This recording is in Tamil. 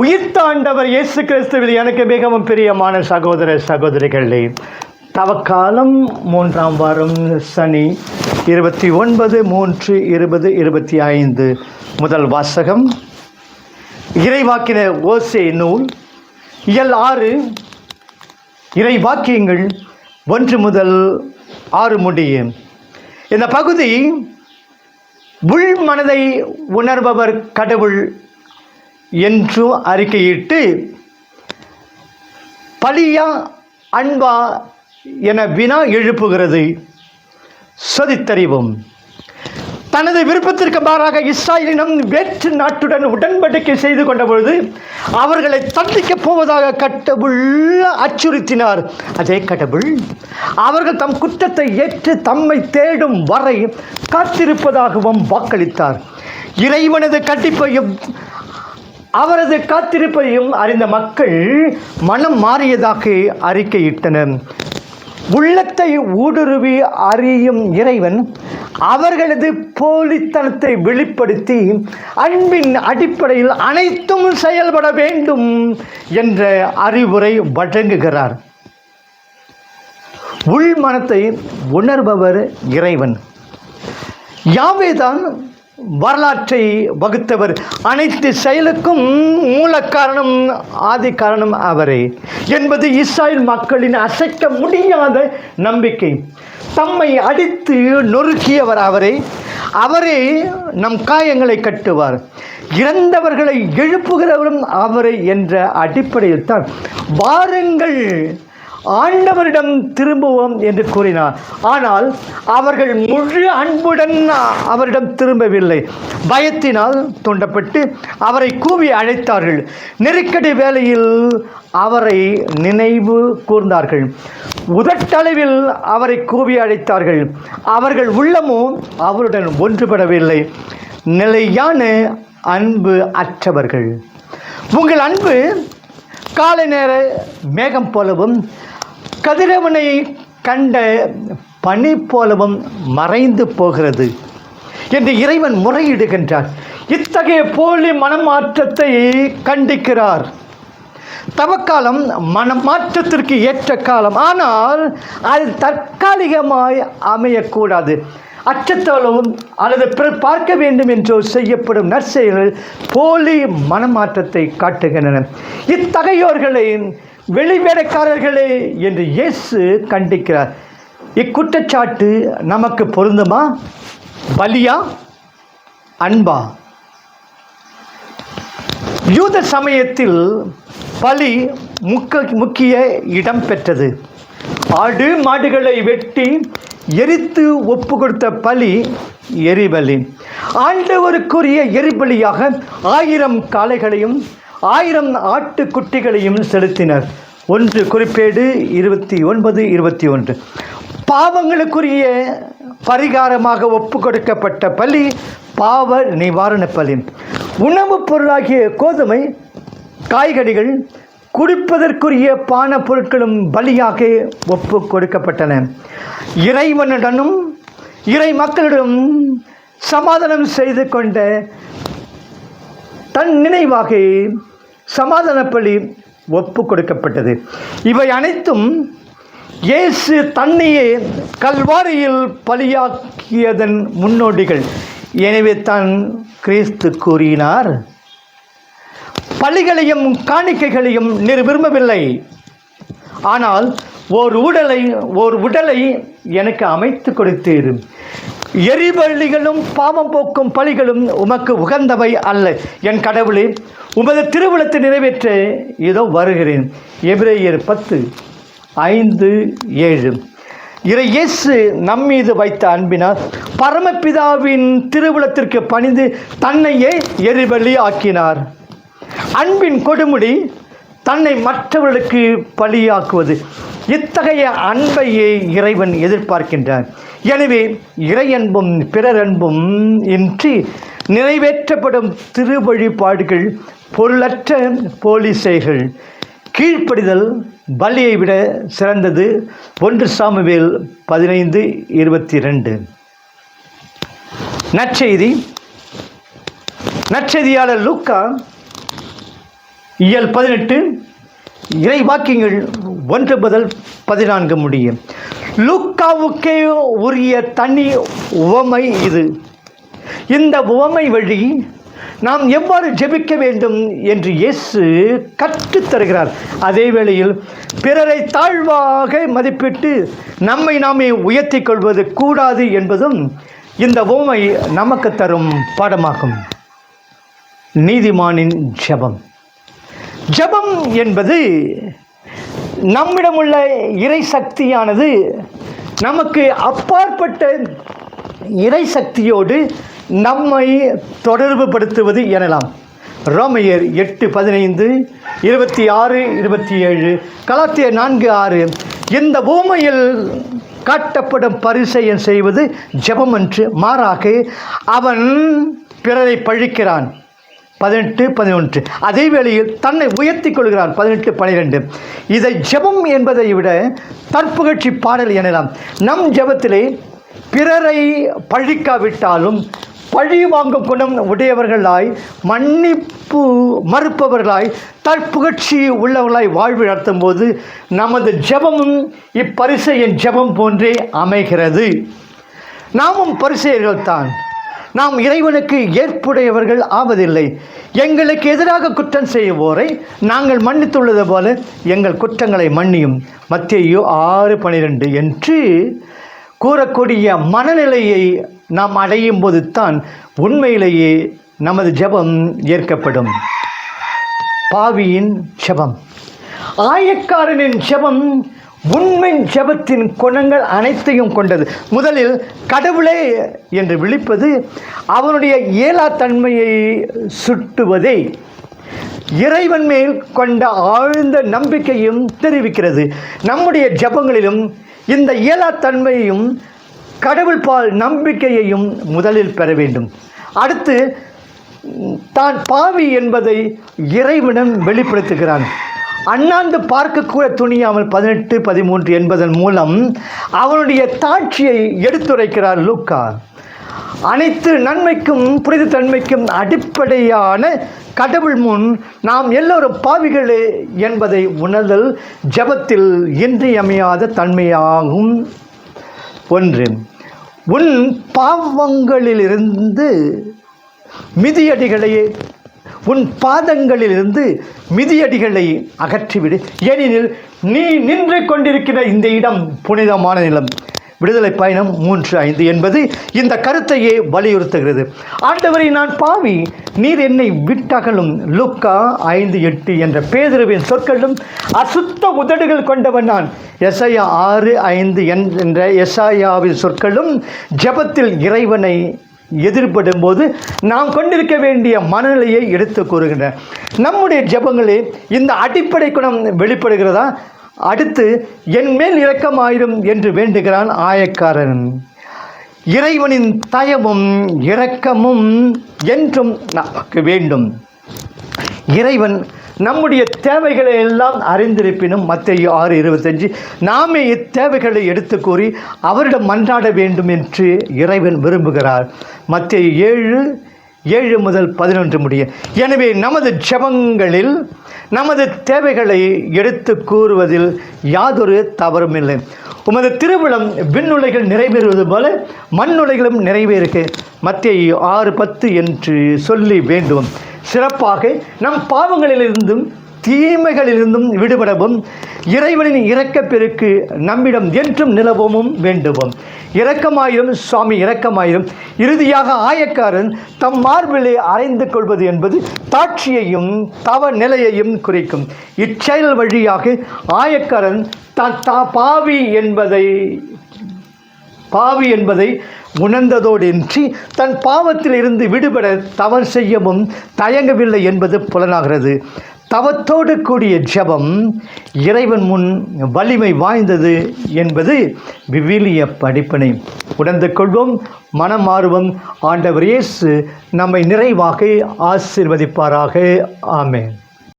உயிர்த்தாண்டவர் இயேசு கிறிஸ்துவில் எனக்கு மிகவும் பிரியமான சகோதர சகோதரிகளே தவக்காலம் மூன்றாம் வாரம் சனி இருபத்தி ஒன்பது மூன்று இருபது இருபத்தி ஐந்து முதல் வாசகம். இறைவாக்கின ஓசே நூல் இயல் ஆறு இறை வாக்கியங்கள் ஒன்று முதல் ஆறு முடியும் இந்த பகுதி உள் மனதை உணர்பவர் கடவுள் என்றும் அறிக்கையிட்டு பலியா அன்பா என வினா எழுப்புகிறது. சதித்தறிவும். தனது விருப்பத்திற்கு மாறாக இஸ்ராயலினம் வேற்று நாட்டுடன் உடன்படிக்கை செய்து கொண்ட பொழுது அவர்களை தண்டிக்கப் போவதாக கட்டபுள்ள அச்சுறுத்தினார். அதே கடவுள் அவர்கள் தம் குற்றத்தை ஏற்று தம்மை தேடும் வரை காத்திருப்பதாகவும் வாக்களித்தார். இறைவனது கண்டிப்பையும் அவரது காத்திருப்பையும் அறிந்த மக்கள் மனம் மாறியதாக அறிக்கையிட்டனர். உள்ளத்தை ஊடுருவி அறியும் இறைவன் அவர்களது போலித்தனத்தை வெளிப்படுத்தி அன்பின் அடிப்படையில் அனைத்தும் செயல்பட வேண்டும் என்ற அறிவுரை வழங்குகிறார். உள் மனத்தை உணர்பவர் இறைவன். யாவேதான் வரலாற்றை வகுத்தவர். அனைத்து செயலுக்கும் மூல காரணம் ஆதி காரணம் அவரே. என்பது இஸ்ராயல் மக்களின் அசைக்க முடியாத நம்பிக்கை. தம்மை அடித்து நொறுக்கியவர் அவரே. அவரே நம் காயங்களை கட்டுவார். இறந்தவர்களை எழுப்புகிறவரும் அவரே என்ற அடிப்படையில் தான் வாருங்கள் ஆண்டவரிடம் திரும்புவோம் என்று கூறினார். ஆனால் அவர்கள் முழு அன்புடன் அவரிடம் திரும்பவில்லை. பயத்தினால் தூண்டப்பட்டு அவரை கூவி அழைத்தார்கள். நெருக்கடி வேளையில் அவரை நினைவு கூர்ந்தார்கள். உதட்டளவில் அவரை கூவி அழைத்தார்கள். அவர்கள் உள்ளமும் அவருடன் ஒன்றுபடவில்லை. நிலையான அன்பு அற்றவர்கள். உங்கள் அன்பு காலை நேர மேகம் போலவும் கதிரவனை கண்ட பனி போலவும் மறைந்து போகிறது என்று இறைவன் முறையிடுகின்றார் இத்தகைய போலி மனமாற்றத்தை கண்டிக்கிறார். தவக்காலம் மனமாற்றத்திற்கு ஏற்ற காலம். ஆனால் அது தற்காலிகமாய் அமையக்கூடாது. அச்சத்தாலும் அல்லது பிறர் பார்க்க வேண்டும் என்றோ செய்யப்படும் நற்செயல்கள் போலி மனமாற்றத்தை காட்டுகின்றன. இத்தகையோர்களை வெளிவேடக்காரர்களே என்று இயேசு கண்டிக்கிறார். இக்குற்றச்சாட்டு நமக்கு பொருந்துமா? பலியா? அன்பா? யூத சமயத்தில் பலி முக்க முக்கிய இடம் பெற்றது. ஆடு மாடுகளை வெட்டி எரித்து ஒப்பு கொடுத்த பலி எரிபலி. ஆண்டவருக்குரிய எரிபலியாக ஆயிரம் காளைகளையும் ஆயிரம் ஆட்டுக்குட்டிகளையும் செலுத்தினர். ஒன்று குறிப்பேடு இருபத்தி ஒன்பது இருபத்தி ஒன்று. பாவங்களுக்குரிய பரிகாரமாக ஒப்பு கொடுக்கப்பட்ட பலி பாவ நிவாரண பலி. உணவுப் பொருளாகிய கோதுமை காய்கறிகள் குடிப்பதற்குரிய பான பொருட்களும் பலியாக ஒப்பு கொடுக்கப்பட்டன இறைவனுடனும் இறை மக்களிடம் சமாதானம் செய்து கொண்ட தன் நினைவாக சமாதான பலி ஒப்பு கொடுக்கப்பட்டது இவை அனைத்தும் இயேசு தன்னையே கல்வாரியில் பலியாக்கியதன் முன்னோடிகள். எனவே தான் கிறிஸ்து கூறினார் பலிகளையும் காணிக்கைகளையும் நீர் விரும்பவில்லை. ஆனால் ஓர் உடலை ஓர் உடலை எனக்கு அமைத்து கொடுத்தீர். எரிபள்ளிகளும் பாவம் போக்கும் பலிகளும் உமக்கு உகந்தவை அல்ல. என் கடவுளே உமது திருவிழத்தை நிறைவேற்ற இதோ வருகிறேன். எபிரேயர் பத்து ஐந்து ஏழு. இறை இயேசு நம்மீது வைத்த அன்பினால் பரமபிதாவின் திருவிழத்திற்கு பணிந்து தன்னையே எரிபலி ஆக்கினார். அன்பின் கொடுமுடி தன்னை மற்றவர்களுக்கு பலியாக்குவது. இத்தகைய அன்பையே இறைவன் எதிர்பார்க்கின்றார் எனவே இறையன்பும் பிறரன்பும் இன்றி நிறைவேற்றப்படும் திருவழிபாடுகள் பொருளற்ற போலிசைகள். கீழ்ப்படிதல் பலியை விட சிறந்தது. ஒன்று சாமுவேல் பதினைந்து இருபத்தி ரெண்டு நற்செய்தி. நற்செய்தியாளர் லூக்கா இயல் பதினெட்டு. இறை வாக்கியங்கள் ஒன்று முதல் பதினான்கு முடியும். லூக்காவுக்கே உரிய தனி உவமை இது. இந்த உவமை வழி நாம் எவ்வாறு ஜெபிக்க வேண்டும் என்று இயேசு கற்றுத் தருகிறார். அதே வேளையில் பிறரை தாழ்வாக மதிப்பிட்டு நம்மை நாமே உயர்த்திக் கொள்வது கூடாது என்பதும் இந்த உவமை நமக்கு தரும் பாடமாகும். நீதிமானின் ஜெபம். ஜெபம் என்பது நம்மிடமுள்ள இறை சக்தியானது நமக்கு அப்பாற்பட்ட இறை சக்தியோடு நம்மை தொடர்பு படுத்துவது எனலாம். ரோமையர் எட்டு பதினைந்து இருபத்தி ஆறு இருபத்தி ஏழு கலாத்திய நான்கு ஆறு. இந்த பூமியில் காட்டப்படும் பரிசையம் செய்வது ஜபம் என்று மாறாக அவன் பிறரை பழிக்கிறான். பதினெட்டு பதினொன்று. அதே வேளையில் தன்னை உயர்த்தி கொள்கிறார் பதினெட்டு பனிரெண்டு. இதை ஜெபம் என்பதை விட தற்புகழ்ச்சி பாடல் எனலாம். நம் ஜெபத்திலே பிறரை பழிக்காவிட்டாலும் பழி வாங்கும் குணம் உடையவர்களாய் மன்னிப்பு மறுப்பவர்களாய் தற்புகழ்ச்சி உள்ளவர்களாய் வாழ்வு நடத்தும் போது நமது ஜெபமும் இப்பரிசையின் ஜெபம் போன்றே அமைகிறது. நாமும் பரிசெயர்கள் தான் நாம் இறைவனுக்கு ஏற்புடையவர்கள் ஆவதில்லை. எங்களுக்கு எதிராக குற்றம் செய்வோரை நாங்கள் மன்னித்துள்ளது போல எங்கள் குற்றங்களை மன்னியும். மத்தியோ ஆறு பனிரெண்டு என்று கூறக்கூடிய மனநிலையை நாம் அடையும் போது தான் உண்மையிலேயே நமது ஜெபம் ஏற்கப்படும். பாவியின் ஜபம். ஆயக்காரனின் ஜபம் உண்மை ஜெபத்தின் குணங்கள் அனைத்தையும் கொண்டது. முதலில் கடவுளே என்று விழிப்பது அவனுடைய இயலா தன்மையை சுட்டுவதே. இறைவன் மேல் கொண்ட ஆழ்ந்த நம்பிக்கையும் தெரிவிக்கிறது. நம்முடைய ஜெபங்களிலும் இந்த இயலாத்தன்மையையும் கடவுள் பால் நம்பிக்கையையும் முதலில் பெற வேண்டும். அடுத்து தான் பாவி என்பதை இறைவனம் வெளிப்படுத்துகிறான். அண்ணாந்து பார்க்கக்கூட துணியாமல் பதினெட்டு பதிமூன்று என்பதன் மூலம் அவனுடைய தாட்சியை எடுத்துரைக்கிறார் லூக்கா. அனைத்து நன்மைக்கும் புனித தன்மைக்கும் அடிப்படையான கடவுள் முன் நாம் எல்லோரும் பாவிகளே என்பதை உணர்தல் ஜெபத்தில் இன்றியமையாத தன்மையாகும். ஒன்று உன் பாவங்களிலிருந்து மிதியடிகளை உன் பாதங்களிலிருந்து மிதியடிகளை அகற்றிவிடு. ஏனெனில் நீ நின்று கொண்டிருக்கிற இந்த இடம் புனிதமான நிலம். விடுதலை பயணம் மூன்று ஐந்து என்பது இந்த கருத்தையே வலியுறுத்துகிறது. ஆண்டவரை நான் பாவி. நீர் என்னை விட்டகலும். லுக்கா ஐந்து எட்டு என்ற பேதுருவின் சொற்களும் அசுத்த உதடுகள் கொண்டவன் நான். எஸ்ஐயா ஆறு ஐந்து என்ற எஸ்ஐயாவின் சொற்களும் ஜெபத்தில் இறைவனை எதிர்படும் போது நாம் கொண்டிருக்க வேண்டிய மனநிலையை எடுத்து கூறுகின்றன. நம்முடைய ஜபங்களில் இந்த அடிப்படை குணம் வெளிப்படுகிறதா? அடுத்து என் மேல் இரக்கமாயிரும் என்று வேண்டுகிறான் ஆயக்காரன். இறைவனின் தயவும் இரக்கமும் என்றும் நமக்கு வேண்டும். இறைவன் நம்முடைய தேவைகளை எல்லாம் அறிந்திருப்பினும் மத்திய ஆறு இருபத்தஞ்சு நாமே இத்தேவைகளை எடுத்து கூறி அவரிடம் மன்றாட வேண்டும் என்று இறைவன் விரும்புகிறார். மத்திய ஏழு ஏழு முதல் பதினொன்று முடிய. எனவே நமது ஜெபங்களில் நமது தேவைகளை எடுத்து கூறுவதில் யாதொரு தவறும் இல்லை. உமது திருவிழம் விண்ணுலைகள் நிறைவேறுவது போல மண்ணுலைகளும் நிறைவேறுக. மத்திய ஆறு பத்து என்று சொல்லி வேண்டும் சிறப்பாக நம் பாவங்களிலிருந்தும் தீமைகளிலிருந்தும் விடுபடவும் இறைவனின் இரக்கப்பெருக்கு நம்மிடம் என்றும் நிலவவும் வேண்டுவோம். இரக்கமாயிரும் சுவாமி இரக்கமாயிரும். இறுதியாக ஆயக்காரன் தம் மார்பிலே அறைந்து கொள்வது என்பது தாட்சியையும் தவ நிலையையும் குறிக்கும். இச்செயல் வழியாக ஆயக்காரன் தான் தா பாவி என்பதை பாவி என்பதை உணர்ந்ததோடின்றி தன் பாவத்தில் இருந்து விடுபட தவறு செய்யவும் தயங்கவில்லை என்பது புலனாகிறது. தவத்தோடு கூடிய ஜபம் இறைவன் முன் வலிமை வாய்ந்தது என்பது விவிலிய படிப்பினை உணர்ந்து கொள்வோம். மனம் மாறுவோம். ஆண்டவர் இயேசு நம்மை நிறைவாக ஆசீர்வதிப்பாராக. ஆமேன்.